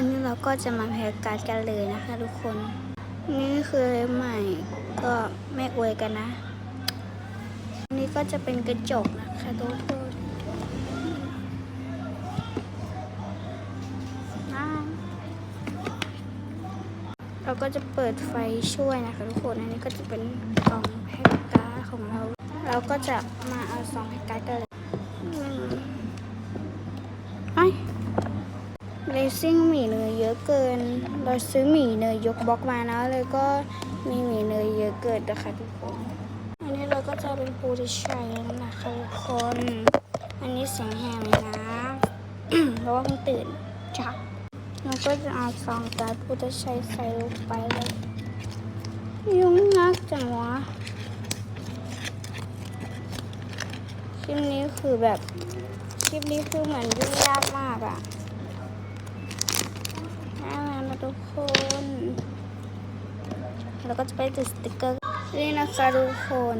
วันนี้เราก็จะมาแพ็กการ์ดกันเลยนะคะทุกคน นี่คืออะไรใหม่ก็ไม่อวยกันนะอันนี้ก็จะเป็นกระจกนะคะทุกคนอ่าเราก็จะเปิดไฟช่วยนะคะทุกคน อันนี้ก็จะเป็นกล่องแพ็กการ์ดของเรา เราก็จะมาเอาซองแพ็กการ์ดกันเลยไอ้เลซิ่ง อะเกิน เราซื้อหมี่เนยยกบล็อกมานะเลยก็มีหมี่เนยเยอะเกินนะคะทุกคน อันนี้เราก็จะเป็นปูที่ใช้นะคะทุกคน อันนี้เสียงแหบเลยนะเพราะว่าเพิ่งตื่นจ้ะเราก็จะเอาซองการปูที่ใช้ใส่ลงไปเลยยุ่งนักจังวะคลิปนี้คือแบบ คลิปนี้คือเหมือนยุ่งยากมากอะ่ะ ทุกคน แล้วก็จะไปติดสติกเกอร์นี่นะคะทุกคน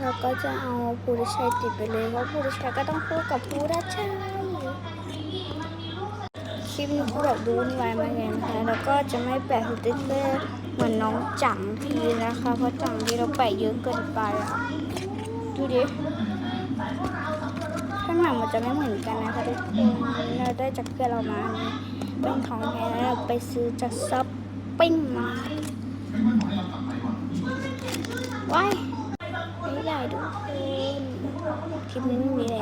เราก็จะเอาภูริชัยติดไปเลยเพราะภูริชัยก็ต้องคู่กับภูริชัยคลิปนี้ก็แบบดูวุ่นวมากเลยนะคะแล้วก็จะไม่แปะสติกเกอร์เหมือนน้องจังทีนะคะ เพราะจังที่เราแปะเยอะเกินไปอะดูดิข้างหลังมันจะไม่เหมือนกันนะคะทุกคนเราได้จากเพื่อนเรามาอันนี้ เป็นของแท้แล้วเราไปซื้อจากซับปิ้งมาว้ายไม่ใหญ่ทุกคนคลิปนี้ไม่มีอะไร